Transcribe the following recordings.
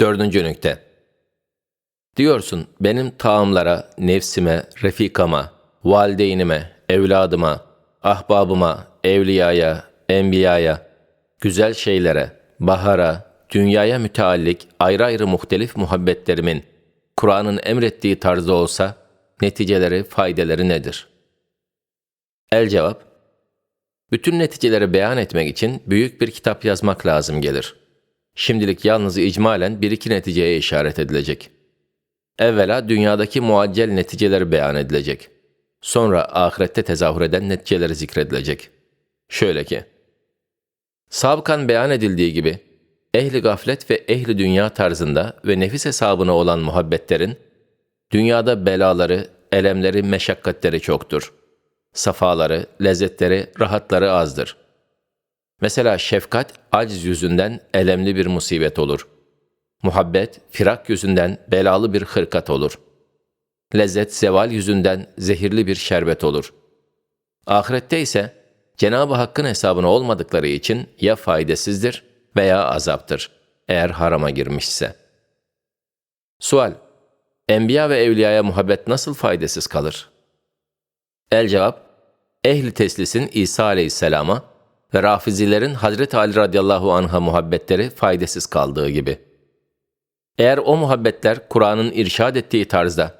Dördüncü nükte. Diyorsun benim taamlara, nefsime, refikama, valideynime, evladıma, ahbabıma, evliyaya, enbiyaya, güzel şeylere, bahara, dünyaya müteallik ayrı ayrı muhtelif muhabbetlerimin Kur'an'ın emrettiği tarzda olsa neticeleri, faydeleri nedir? El cevap, bütün neticeleri beyan etmek için büyük bir kitap yazmak lazım gelir. Şimdilik yalnız icmalen bir iki neticeye işaret edilecek. Evvela dünyadaki muaccel neticeleri beyan edilecek. Sonra ahirette tezahür eden neticeleri zikredilecek. Şöyle ki, Sabıkan beyan edildiği gibi, ehli gaflet ve ehli dünya tarzında ve nefis hesabına olan muhabbetlerin, dünyada belaları, elemleri, meşakkatleri çoktur. Safaları, lezzetleri, rahatları azdır. Mesela şefkat, aciz yüzünden elemli bir musibet olur. Muhabbet, firak yüzünden belalı bir hırkat olur. Lezzet, zeval yüzünden zehirli bir şerbet olur. Ahirette ise, Cenab-ı Hakk'ın hesabına olmadıkları için ya faydasızdır veya azaptır, eğer harama girmişse. Sual Enbiya ve evliyaya muhabbet nasıl faydasız kalır? El cevap, ehli teslisin İsa aleyhisselama ve rafizilerin Hazreti Ali radıyallahu anh'a muhabbetleri faydasız kaldığı gibi. Eğer o muhabbetler Kur'an'ın irşad ettiği tarzda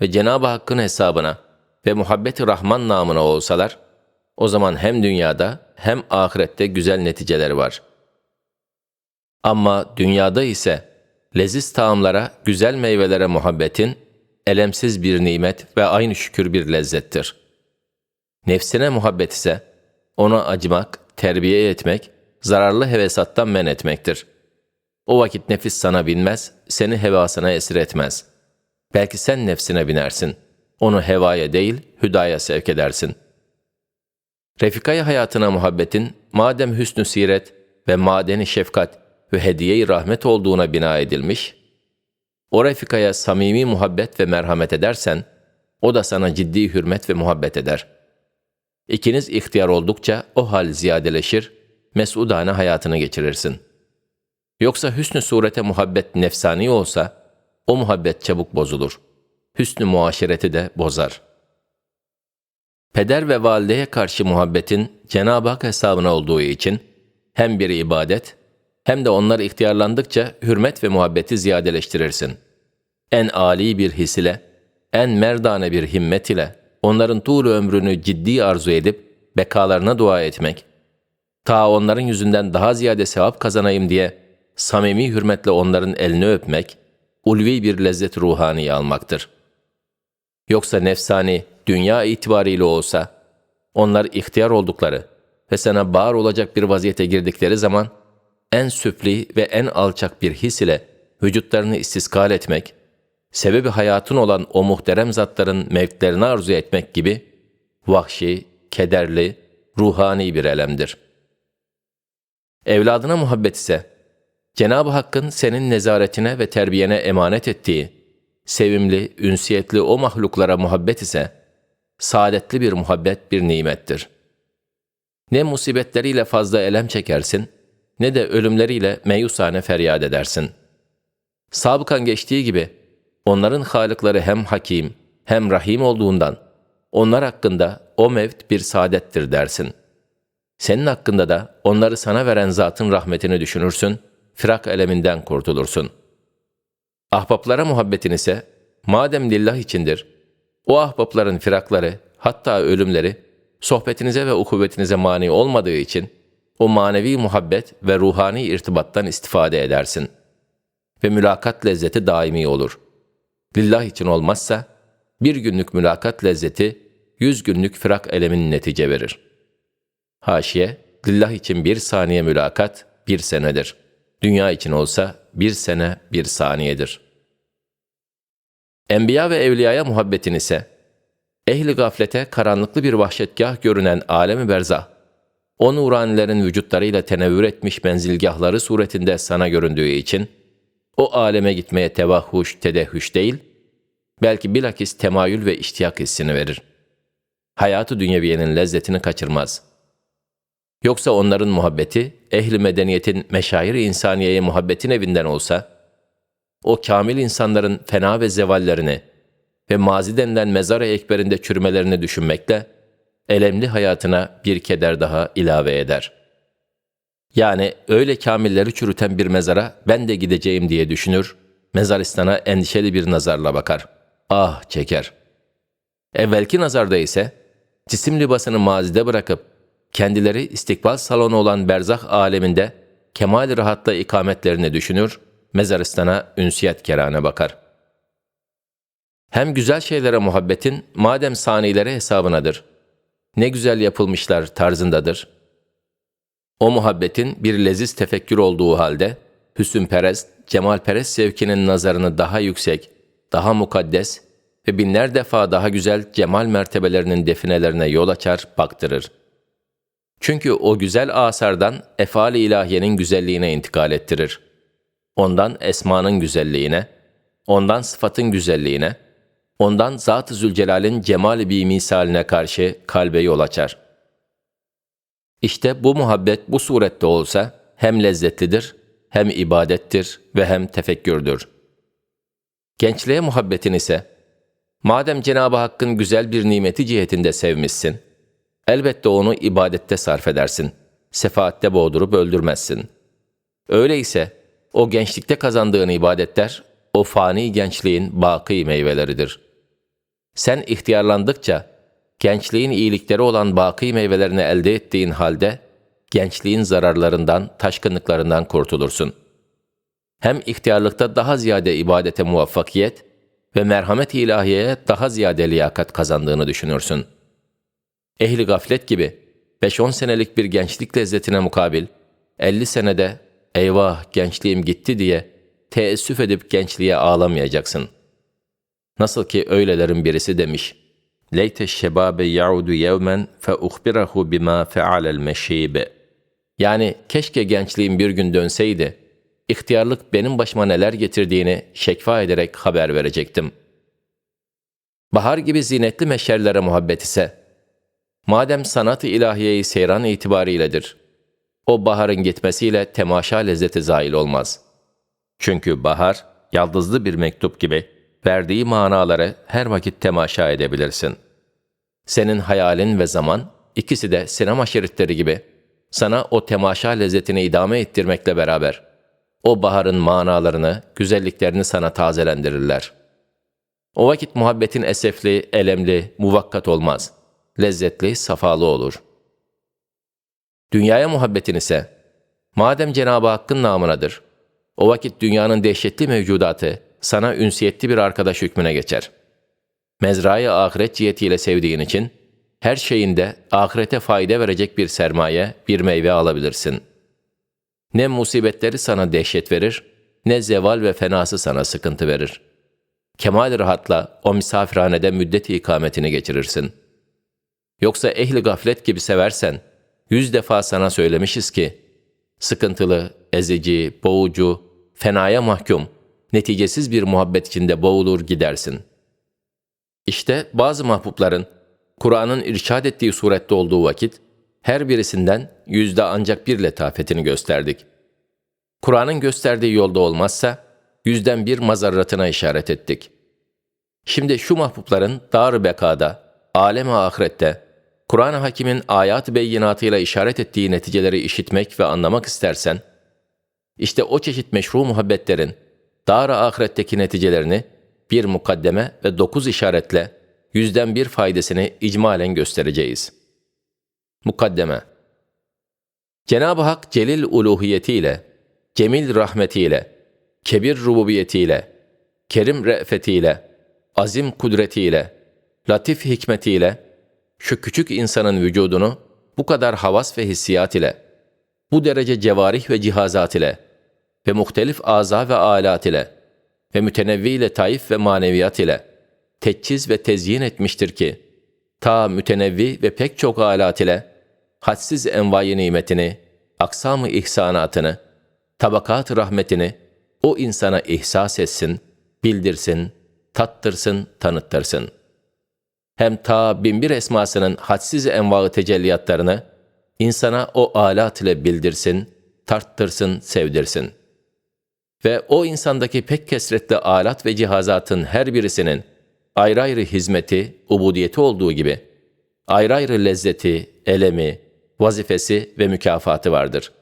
ve Cenab-ı Hakk'ın hesabına ve muhabbeti Rahman namına olsalar, o zaman hem dünyada hem ahirette güzel neticeleri var. Ama dünyada ise leziz taamlara, güzel meyvelere muhabbetin, elemsiz bir nimet ve aynı şükür bir lezzettir. Nefsine muhabbet ise, ona acımak, terbiye etmek, zararlı hevesattan men etmektir. O vakit nefis sana binmez, seni hevasına esir etmez. Belki sen nefsine binersin. Onu hevaya değil, hüdaya sevk edersin.'' Refikayı hayatına muhabbetin, madem hüsnü siret ve madeni şefkat ve hediye-i rahmet olduğuna bina edilmiş, o refikaya samimi muhabbet ve merhamet edersen, o da sana ciddi hürmet ve muhabbet eder. İkiniz ihtiyar oldukça o hal ziyadeleşir, mesudane hayatını geçirirsin. Yoksa hüsnü surete muhabbet nefsani olsa, o muhabbet çabuk bozulur. Hüsnü muaşereti de bozar.'' Peder ve valideye karşı muhabbetin Cenab-ı Hak hesabına olduğu için hem bir ibadet hem de onlar ihtiyarlandıkça hürmet ve muhabbeti ziyadeleştirirsin. En âli bir his ile, en merdane bir himmet ile onların tuğru ömrünü ciddi arzu edip bekalarına dua etmek, ta onların yüzünden daha ziyade sevap kazanayım diye samimi hürmetle onların elini öpmek, ulvi bir lezzet ruhani almaktır. Yoksa nefsani, dünya itibariyle olsa, onlar ihtiyar oldukları ve sana bağır olacak bir vaziyete girdikleri zaman, en süfli ve en alçak bir his ile vücutlarını istiskal etmek, sebebi hayatın olan o muhterem zatların mevklerini arzu etmek gibi, vahşi, kederli, ruhani bir elemdir. Evladına muhabbet ise, Cenab-ı Hakk'ın senin nezaretine ve terbiyene emanet ettiği, sevimli, ünsiyetli o mahluklara muhabbet ise, saadetli bir muhabbet bir nimettir. Ne musibetleriyle fazla elem çekersin, ne de ölümleriyle meyusane feryat edersin. Sabıkan geçtiği gibi, onların halıkları hem hakim hem rahim olduğundan, onlar hakkında o mevt bir saadettir dersin. Senin hakkında da onları sana veren zatın rahmetini düşünürsün, firak eleminden kurtulursun. Ahbaplara muhabbetin ise, madem lillah içindir, o ahbapların firakları, hatta ölümleri, sohbetinize ve ukubetinize mani olmadığı için, o manevi muhabbet ve ruhani irtibattan istifade edersin. Ve mülakat lezzeti daimi olur. Lillah için olmazsa, bir günlük mülakat lezzeti, yüz günlük firak elemin netice verir. Haşiye, lillah için bir saniye mülakat, bir senedir. Dünya için olsa bir sene bir saniyedir.'' Enbiya ve evliyaya muhabbetin ise, ehli gaflete karanlıklı bir vahşetgah görünen alemi berzah, o nuranilerin vücutlarıyla tenevvür etmiş menzilgahları suretinde sana göründüğü için, o aleme gitmeye tevahhuş, tedehhüş değil, belki bilakis temayül ve iştiyak hissini verir. Hayatı dünyeviyenin lezzetini kaçırmaz. Yoksa onların muhabbeti, ehli medeniyetin meşair insaniyeye muhabbetin evinden olsa, o kamil insanların fena ve zevallerini ve mazi denilen mezar-ı ekberinde çürümelerini düşünmekle, elemli hayatına bir keder daha ilave eder. Yani öyle kamilleri çürüten bir mezara ben de gideceğim diye düşünür, mezaristana endişeli bir nazarla bakar. Ah çeker. Evvelki nazarda ise, cisim libasını mazide bırakıp, kendileri istikbal salonu olan berzah aleminde kemal rahatla ikametlerini düşünür, mezaristana ünsiyet kerane bakar. Hem güzel şeylere muhabbetin madem sanilere hesabınadır. Ne güzel yapılmışlar tarzındadır. O muhabbetin bir leziz tefekkür olduğu halde, hüsnperest, cemalperest sevkinin nazarını daha yüksek, daha mukaddes ve binler defa daha güzel cemal mertebelerinin definelerine yol açar, baktırır. Çünkü o güzel asardan efali ilahiyenin güzelliğine intikal ettirir. Ondan esmanın güzelliğine, ondan sıfatın güzelliğine, ondan Zat-ı Zülcelal'in cemali bir misaline karşı kalbe yol açar. İşte bu muhabbet bu surette olsa hem lezzetlidir, hem ibadettir ve hem tefekkürdür. Gençliğe muhabbetin ise, madem Cenab-ı Hakk'ın güzel bir nimeti cihetinde sevmişsin, elbette onu ibadette sarf edersin, sefaatte boğdurup öldürmezsin. Öyleyse, o gençlikte kazandığın ibadetler, o fani gençliğin baki meyveleridir. Sen ihtiyarlandıkça, gençliğin iyilikleri olan baki meyvelerini elde ettiğin halde, gençliğin zararlarından, taşkınlıklarından kurtulursun. Hem ihtiyarlıkta daha ziyade ibadete muvaffakiyet ve merhamet ilahiyeye daha ziyade liyakat kazandığını düşünürsün. Ehli gaflet gibi 5-10 senelik bir gençlik lezzetine mukabil, 50 senede eyvah gençliğim gitti diye teessüf edip gençliğe ağlamayacaksın. Nasıl ki öylelerin birisi demiş, Leyte şebabe yaudu yevmen fe uhbirahu bima fealel meşibe. Yani keşke gençliğim bir gün dönseydi, ihtiyarlık benim başıma neler getirdiğini şekva ederek haber verecektim. Bahar gibi zinetli meşerlere muhabbet ise, madem sanat-ı ilahiyeyi seyran itibariyledir, o baharın gitmesiyle temaşa lezzeti zail olmaz. Çünkü bahar, yaldızlı bir mektup gibi verdiği manaları her vakit temaşa edebilirsin. Senin hayalin ve zaman, ikisi de sinema şeritleri gibi, sana o temaşa lezzetini idame ettirmekle beraber, o baharın manalarını, güzelliklerini sana tazelendirirler. O vakit muhabbetin esefli, elemli, muvakkat olmaz. Lezzetli, safalı olur.'' Dünyaya muhabbetin ise, madem Cenab-ı Hakk'ın namınadır, o vakit dünyanın dehşetli mevcudatı sana ünsiyetli bir arkadaş hükmüne geçer. Mezrayı ahiret cihetiyle sevdiğin için, her şeyinde ahirete fayda verecek bir sermaye, bir meyve alabilirsin. Ne musibetleri sana dehşet verir, ne zeval ve fenası sana sıkıntı verir. Kemal rahatla o misafirhanede müddet ikametini geçirirsin. Yoksa ehli gaflet gibi seversen, yüz defa sana söylemişiz ki, sıkıntılı, ezici, boğucu, fenaya mahkum, neticesiz bir muhabbet içinde boğulur gidersin. İşte bazı mahbupların, Kur'an'ın irşad ettiği surette olduğu vakit, her birisinden yüzde ancak bir letafetini gösterdik. Kur'an'ın gösterdiği yolda olmazsa, yüzden bir mazarratına işaret ettik. Şimdi şu mahbupların dar bekada, alem-i ahirette, Kur'an-ı Hakim'in ayat beyinatıyla işaret ettiği neticeleri işitmek ve anlamak istersen, işte o çeşit meşru muhabbetlerin dar-ı ahiretteki neticelerini bir mukaddeme ve dokuz işaretle yüzden bir faydasını icmalen göstereceğiz. Mukaddeme Cenab-ı Hak celil uluhiyetiyle, cemil rahmetiyle, kebir rububiyetiyle, kerim re'fetiyle, azim kudretiyle, latif hikmetiyle, şu küçük insanın vücudunu bu kadar havas ve hissiyat ile, bu derece cevarih ve cihazat ile ve muhtelif aza ve alat ile ve mütenevvi letaif ve maneviyat ile teçhiz ve tezyin etmiştir ki, ta mütenevvi ve pek çok alat ile hadsiz envai nimetini, aksam-ı ihsanatını, tabakat rahmetini o insana ihsas etsin, bildirsin, tattırsın, tanıttırsın.'' hem ta binbir esmasının hadsiz envaı tecelliyatlarını insana o alat ile bildirsin, tarttırsın, sevdirsin. Ve o insandaki pek kesretli alat ve cihazatın her birisinin ayrı ayrı hizmeti, ubudiyeti olduğu gibi ayrı ayrı lezzeti, elemi, vazifesi ve mükafatı vardır.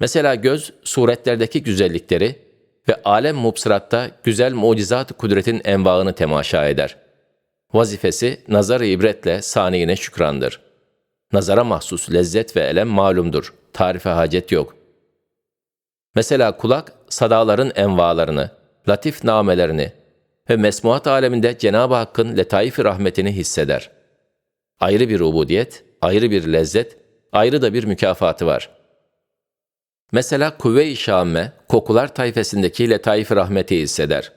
Mesela göz suretlerdeki güzellikleri ve alem mubsıratta güzel mucizat kudretin envaını temaşa eder. Vazifesi nazar-ı ibretle saniyine şükrandır. Nazara mahsus lezzet ve elem malumdur. Tarife hacet yok. Mesela kulak sadaların envalarını, latif namelerini ve mesmuat aleminde Cenab-ı Hakk'ın letaif rahmetini hisseder. Ayrı bir ubudiyet, ayrı bir lezzet, ayrı da bir mükafatı var. Mesela kuvve-i şamme, kokular tayfesindeki letaif rahmeti hisseder.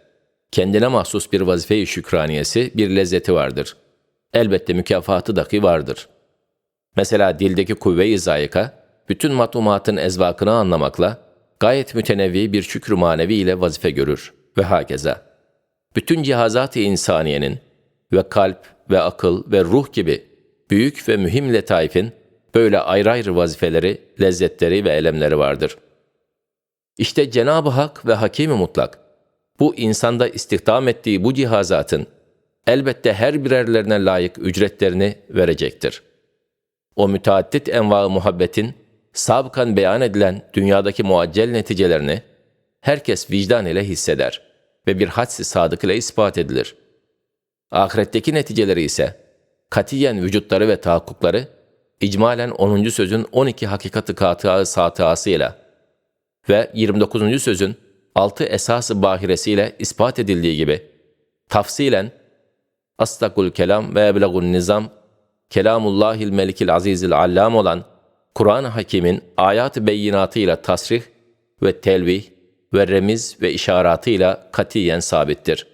Kendine mahsus bir vazife-i şükraniyesi, bir lezzeti vardır. Elbette mükafatı dahi vardır. Mesela dildeki kuvve-i zayika, bütün matlumatın ezvakını anlamakla, gayet mütenevi bir şükrü manevi ile vazife görür ve hakeza. Bütün cihazat-ı insaniyenin ve kalp ve akıl ve ruh gibi büyük ve mühim letaifin böyle ayrı ayrı vazifeleri, lezzetleri ve elemleri vardır. İşte Cenab-ı Hak ve Hakim-i Mutlak, bu insanda istihdam ettiği bu cihazatın elbette her birerlerine layık ücretlerini verecektir. O müteaddit enva muhabbetin sabıkan beyan edilen dünyadaki muaccel neticelerini herkes vicdan ile hisseder ve bir hadsi sadık ile ispat edilir. Ahiretteki neticeleri ise katiyen vücutları ve tahakkukları icmalen 10. sözün 12 hakikati katığı satıasıyla ve 29. sözün 6 esası bahiresiyle ispat edildiği gibi tafsilen astakul kelam ve eblegun nizam kelamullahil melikil azizil allam olan Kur'an-ı Hakim'in ayat-ı beyinatıyla tasrih ve telvih ve remiz ve işaratıyla katiyen sabittir.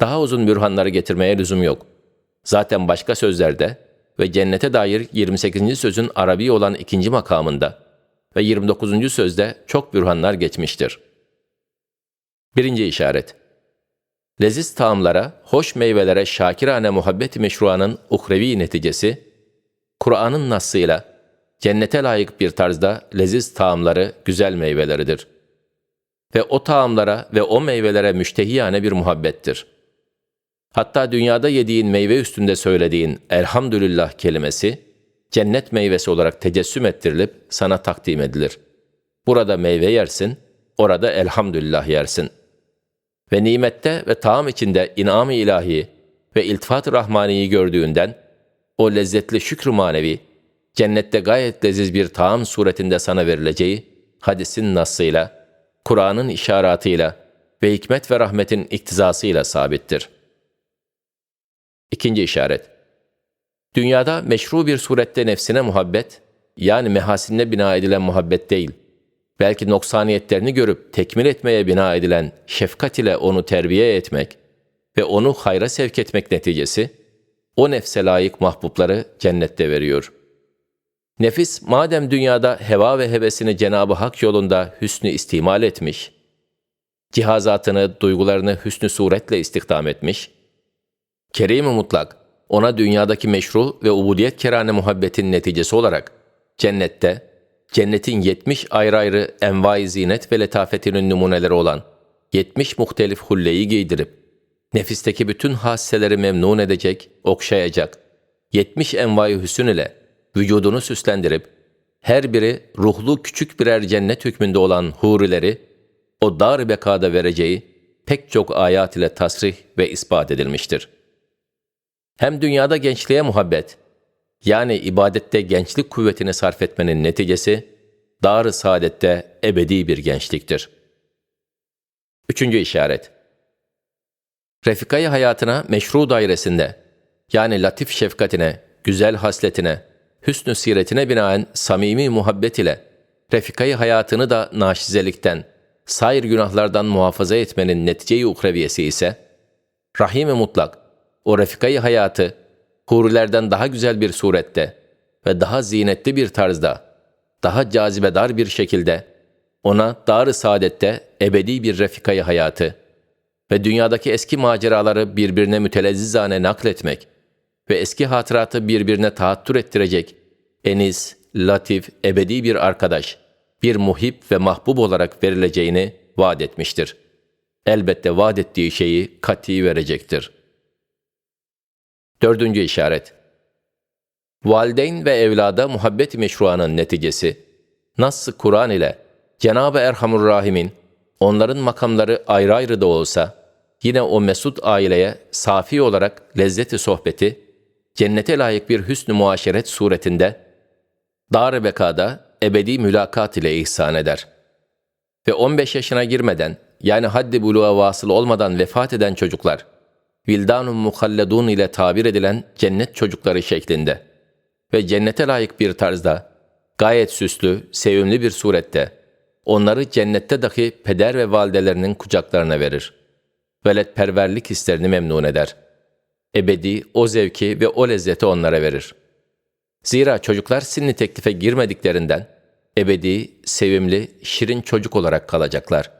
Daha uzun bürhanları getirmeye lüzum yok. Zaten başka sözlerde ve cennete dair 28. sözün Arabi olan ikinci makamında ve 29. sözde çok bürhanlar geçmiştir. Birinci işaret Leziz taamlara, hoş meyvelere şakirane muhabbet meşruanın uhrevi neticesi, Kur'an'ın nasıyla cennete layık bir tarzda leziz taamları güzel meyveleridir. Ve o taamlara ve o meyvelere müştehiyane bir muhabbettir. Hatta dünyada yediğin meyve üstünde söylediğin elhamdülillah kelimesi, cennet meyvesi olarak tecessüm ettirilip sana takdim edilir. Burada meyve yersin, orada elhamdülillah yersin. Ve nimette ve taam içinde inam-ı ilahi ve iltifat-ı rahmaniyi gördüğünden, o lezzetli şükrü manevi, cennette gayet leziz bir taam suretinde sana verileceği, hadisin nasıyla, Kur'an'ın işaratıyla ve hikmet ve rahmetin iktizasıyla sabittir. İkinci işaret. Dünyada meşru bir surette nefsine muhabbet, yani mehasinine bina edilen muhabbet değil, belki noksaniyetlerini görüp tekmil etmeye bina edilen şefkat ile onu terbiye etmek ve onu hayra sevk etmek neticesi, o nefse layık mahbubları cennette veriyor. Nefis madem dünyada heva ve hevesini Cenab-ı Hak yolunda hüsnü istimal etmiş, cihazatını, duygularını hüsnü suretle istihdam etmiş, Kerim-i mutlak, ona dünyadaki meşru ve ubudiyet kerane muhabbetin neticesi olarak cennette, cennetin 70 ayrı ayrı envai zinet ve letafetinin numuneleri olan 70 muhtelif hulleyi giydirip, nefisteki bütün hasseleri memnun edecek, okşayacak, 70 envai hüsün ile vücudunu süslendirip, her biri ruhlu küçük birer cennet hükmünde olan hurileri, o dar bekada vereceği pek çok ayat ile tasrih ve ispat edilmiştir.'' Hem dünyada gençliğe muhabbet, yani ibadette gençlik kuvvetini sarf etmenin neticesi, dar-ı saadette ebedi bir gençliktir. Üçüncü işaret. Refikayı hayatına meşru dairesinde, yani latif şefkatine, güzel hasletine, hüsnü siretine binaen samimi muhabbet ile, refikayı hayatını da naşizelikten, sair günahlardan muhafaza etmenin netice-i ukreviyesi ise, rahim-i mutlak, o refikayı hayatı hurilerden daha güzel bir surette ve daha zinetli bir tarzda, daha cazibedar bir şekilde ona dar-ı saadette ebedi bir refikayı hayatı ve dünyadaki eski maceraları birbirine mütelezzizane nakletmek ve eski hatıratı birbirine tahattür ettirecek eniz, latif, ebedi bir arkadaş, bir muhip ve mahbub olarak verileceğini vaat etmiştir. Elbette vaat ettiği şeyi kati verecektir. Dördüncü işaret. Valideyn ve evlada muhabbet meşruanın neticesi, Nass-ı Kur'an ile Cenab-ı Erhamur Rahim'in onların makamları ayrı ayrı da olsa, yine o mesut aileye safi olarak lezzeti sohbeti, cennete layık bir hüsnü muaşeret suretinde, dar bekada ebedi mülakat ile ihsan eder. Ve 15 yaşına girmeden, yani haddi buluğa vasıl olmadan vefat eden çocuklar, vildanun muhalledun ile tabir edilen cennet çocukları şeklinde ve cennete layık bir tarzda, gayet süslü, sevimli bir surette, onları cennette dahi peder ve validelerinin kucaklarına verir. Veletperverlik hislerini memnun eder. Ebedi o zevki ve o lezzeti onlara verir. Zira çocuklar sinni teklife girmediklerinden, ebedi, sevimli, şirin çocuk olarak kalacaklar.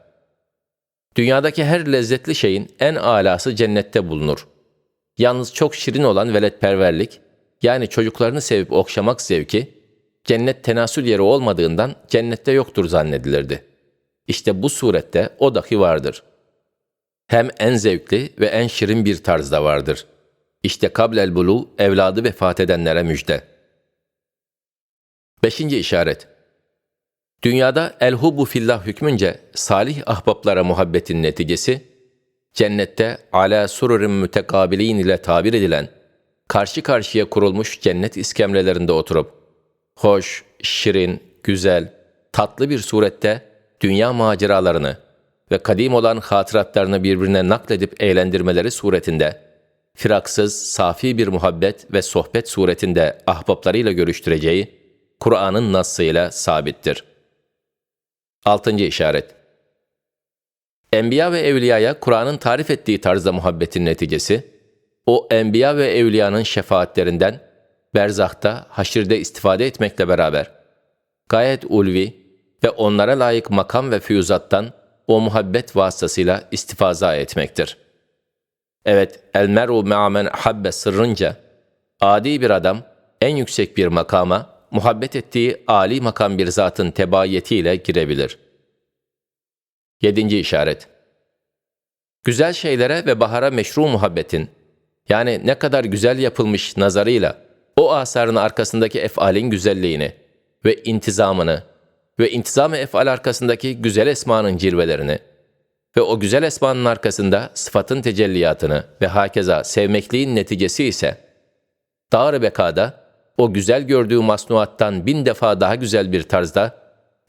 Dünyadaki her lezzetli şeyin en alası cennette bulunur. Yalnız çok şirin olan veletperverlik, yani çocuklarını sevip okşamak zevki, cennet tenasül yeri olmadığından cennette yoktur zannedilirdi. İşte bu surette o dahi vardır. Hem en zevkli ve en şirin bir tarzda vardır. İşte kablel bulu evladı vefat edenlere müjde. Beşinci işaret. Dünyada el-hubu fillah hükmünce salih ahbaplara muhabbetin neticesi, cennette ala sururin mütekabilin ile tabir edilen, karşı karşıya kurulmuş cennet iskemlelerinde oturup, hoş, şirin, güzel, tatlı bir surette dünya maceralarını ve kadim olan hatıratlarını birbirine nakledip eğlendirmeleri suretinde, firaksız, safi bir muhabbet ve sohbet suretinde ahbaplarıyla görüştüreceği, Kur'an'ın nassıyla sabittir. Altıncı işaret Enbiya ve evliyaya Kur'an'ın tarif ettiği tarzda muhabbetin neticesi, o enbiya ve evliyanın şefaatlerinden berzahta, haşirde istifade etmekle beraber, gayet ulvi ve onlara layık makam ve füyüzattan o muhabbet vasıtasıyla istifaza etmektir. Evet, el mer'u me'amen habbe sırrınca, adi bir adam en yüksek bir makama, muhabbet ettiği âli makam bir zatın tebayetiyle girebilir. Yedinci işaret Güzel şeylere ve bahara meşru muhabbetin, yani ne kadar güzel yapılmış nazarıyla, o asarın arkasındaki efalin güzelliğini ve intizamını ve intizam-ı efal arkasındaki güzel esmanın cirvelerini ve o güzel esmanın arkasında sıfatın tecelliyatını ve hakeza sevmekliğin neticesi ise, dar bekada o güzel gördüğü masnuattan bin defa daha güzel bir tarzda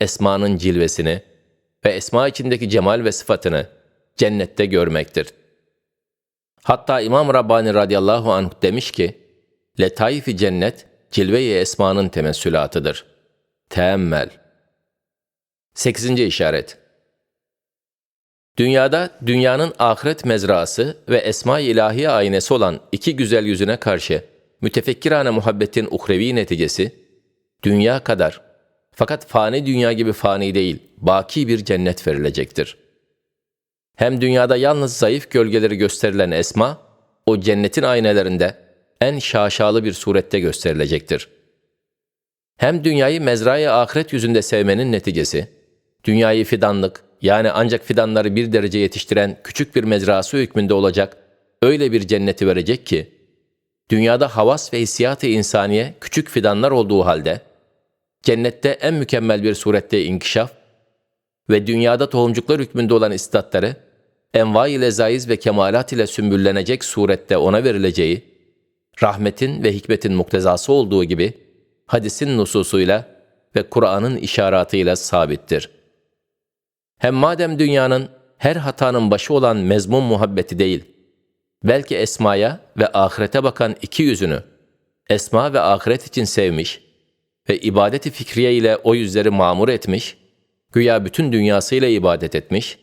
esmanın cilvesini ve esma içindeki cemal ve sıfatını cennette görmektir. Hatta İmam Rabbani radıyallahu anh demiş ki, Letaifi cennet, cilve-i esmanın temessülatıdır. Teemmel. Sekizinci işaret. Dünyada dünyanın ahiret mezrası ve esma-i ilahi aynesi olan iki güzel yüzüne karşı mütefekkirane muhabbetin uhrevi neticesi, dünya kadar fakat fani dünya gibi fani değil, baki bir cennet verilecektir. Hem dünyada yalnız zayıf gölgeleri gösterilen esma, o cennetin aynelerinde en şaşalı bir surette gösterilecektir. Hem dünyayı mezraya ahiret yüzünde sevmenin neticesi, dünyayı fidanlık, yani ancak fidanları bir derece yetiştiren küçük bir mezrası hükmünde olacak, öyle bir cenneti verecek ki, dünyada havas ve hissiyat-ı insaniye küçük fidanlar olduğu halde, cennette en mükemmel bir surette inkişaf ve dünyada tohumcuklar hükmünde olan istatları, envai lezaiz ve kemalat ile sümbüllenecek surette ona verileceği, rahmetin ve hikmetin muktezası olduğu gibi, hadisin nususuyla ve Kur'an'ın işaratıyla sabittir. Hem madem dünyanın her hatanın başı olan mezmum muhabbeti değil, belki esmaya ve ahirete bakan iki yüzünü, esma ve ahiret için sevmiş ve ibadeti fikriye ile o yüzleri mamur etmiş, güya bütün dünyasıyla ibadet etmiş,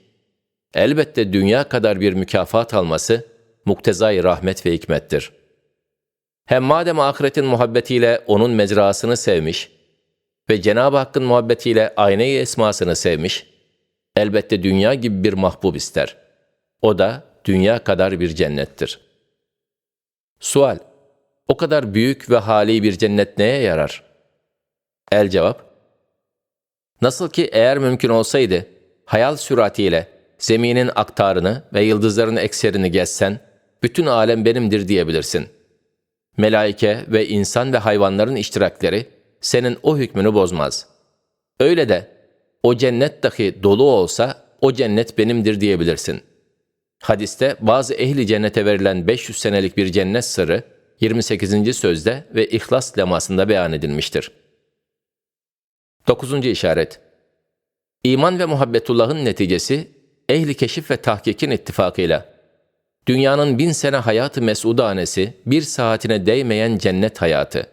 elbette dünya kadar bir mükafat alması muktezai rahmet ve hikmettir. Hem madem ahiretin muhabbetiyle onun mezrasını sevmiş ve Cenab-ı Hakk'ın muhabbetiyle ayna-i esmasını sevmiş, elbette dünya gibi bir mahbub ister. O da dünya kadar bir cennettir. Sual, o kadar büyük ve hali bir cennet neye yarar? El cevap, Nasıl ki eğer mümkün olsaydı, hayal süratiyle zeminin aktarını ve yıldızların ekserini gezsen, bütün alem benimdir diyebilirsin. Melaike ve insan ve hayvanların iştirakleri senin o hükmünü bozmaz. Öyle de o cennet dahi dolu olsa o cennet benimdir diyebilirsin. Hadiste bazı ehli cennete verilen 500 senelik bir cennet sırrı 28. sözde ve İhlas lemasında beyan edilmiştir. 9. işaret İman ve muhabbetullahın neticesi ehli keşif ve tahkikin ittifakıyla dünyanın bin sene hayatı mesudanesi bir saatine değmeyen cennet hayatı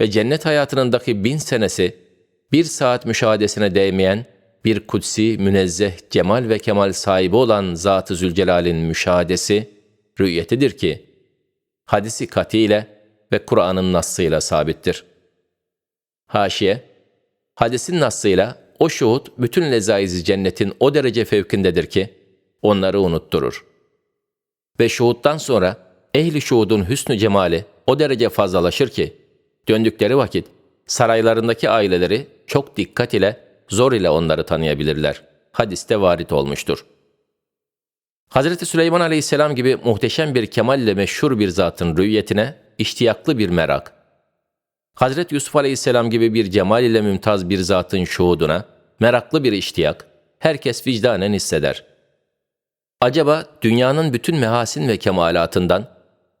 ve cennet hayatının dahi bin senesi bir saat müşahadesine değmeyen bir kutsi, münezzeh, cemal ve kemal sahibi olan Zat-ı Zülcelal'in müşahadesi, rü'yetidir ki, hadisi katiyle ve Kur'an'ın nassıyla sabittir. Haşiye, hadisin nassıyla o şuhud bütün lezaizi cennetin o derece fevkindedir ki, onları unutturur. Ve şuhuttan sonra ehli şuhudun hüsnü cemali o derece fazlalaşır ki, döndükleri vakit saraylarındaki aileleri çok dikkat ile, zor ile onları tanıyabilirler. Hadiste varit olmuştur. Hazreti Süleyman Aleyhisselam gibi muhteşem bir kemal ile meşhur bir zatın rüyetine iştiyaklı bir merak. Hazreti Yusuf Aleyhisselam gibi bir cemal ile mümtaz bir zatın şuhuduna meraklı bir iştiyak herkes vicdanen hisseder. Acaba dünyanın bütün mehasin ve kemalatından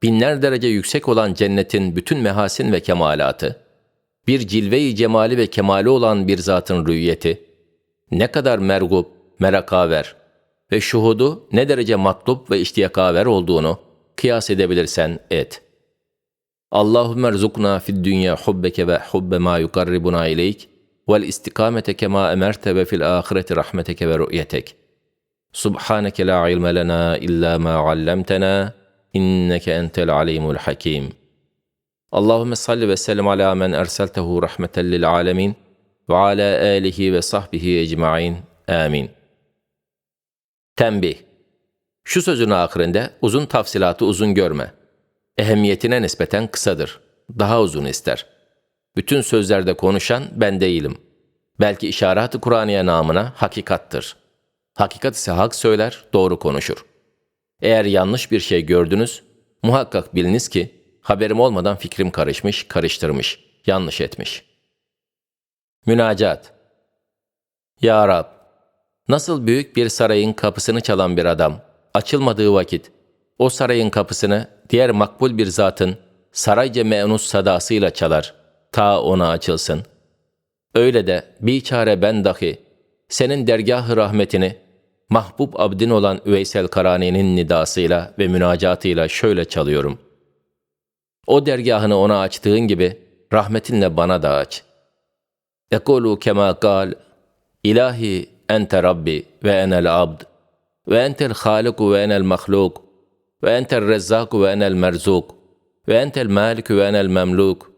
binler derece yüksek olan cennetin bütün mehasin ve kemalatı, bir cilve-i cemali ve kemali olan bir zatın rüyeti, ne kadar mergub, merakaver ve şuhudu ne derece matlub ve iştiyakaver olduğunu kıyas edebilirsen et. Allahümme erzukna fid dünya hubbeke ve hubbe ma yukarribuna ileyk vel istikamete kema emerte ve fil ahireti rahmeteke ve rü'yetek. Subhaneke la ilme lena illa ma allamtena inneke entel alimul hakim.'' Allahümme salli ve sellem ala men erseltehu rahmeten lil alemin ve ala alihi ve sahbihi ecmain. Amin. Tembih. Şu sözün ahirinde uzun tafsilatı uzun görme. Ehemmiyetine nispeten kısadır. Daha uzun ister. Bütün sözlerde konuşan ben değilim. Belki işaret-i Kur'aniye namına hakikattır. Hakikat ise hak söyler, doğru konuşur. Eğer yanlış bir şey gördünüz, muhakkak biliniz ki Haberim olmadan fikrim karışmış, karıştırmış, yanlış etmiş. Münacat Ya Rab, nasıl büyük bir sarayın kapısını çalan bir adam, açılmadığı vakit, o sarayın kapısını diğer makbul bir zatın sarayca menus sadasıyla çalar, ta ona açılsın. Öyle de bir çare ben dahi, senin dergah-ı rahmetini, mahbub abdin olan Üveysel Karani'nin nidasıyla ve münacatıyla şöyle çalıyorum.'' O dergahını ona açtığın gibi rahmetinle bana da aç. Ekulu kema kal, İlahi ente Rabbi ve enel abd ve entel haliku ve enel mahluk ve entel rezzaku ve enel merzuk ve entel maliku ve enel memluk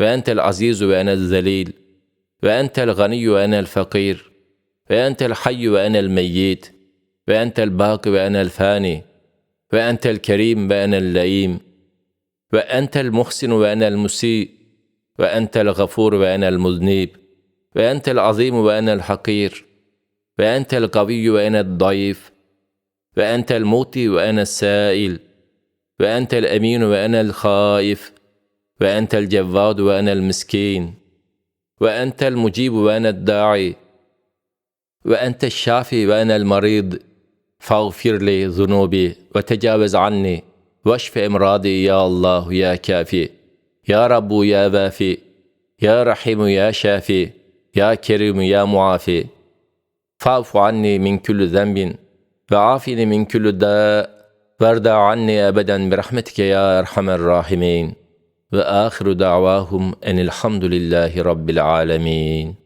ve entel azizu ve enel zelil ve entel ganiyyu ve enel fakir ve entel hayyu ve enel meyyit ve entel baki ve enel fani ve entel kerim ve enel leim.'' وأنت المحسن وأنا المسيء وأنت الغفور وأنا المذنب وأنت العظيم وأنا الحقير وأنت القوي وأنا الضعيف وأنت الموتي وأنا السائل وأنت الأمين وأنا الخائف وأنت الجواد وأنا المسكين وأنت المجيب وأنا الداعي وأنت الشافي وأنا المريض فاغفر لي ذنوبي وتجاوز عني. واشف امراضي يا الله يا كافي يا رب يا بافي يا رحيم يا شافي يا كريم يا معافي. فاعف عني من كل ذنب وعافني من كل داء وارضى عني ابدا برحمتك يا أرحم الراحمين. وآخر دعواهم أن الحمد لله رب العالمين.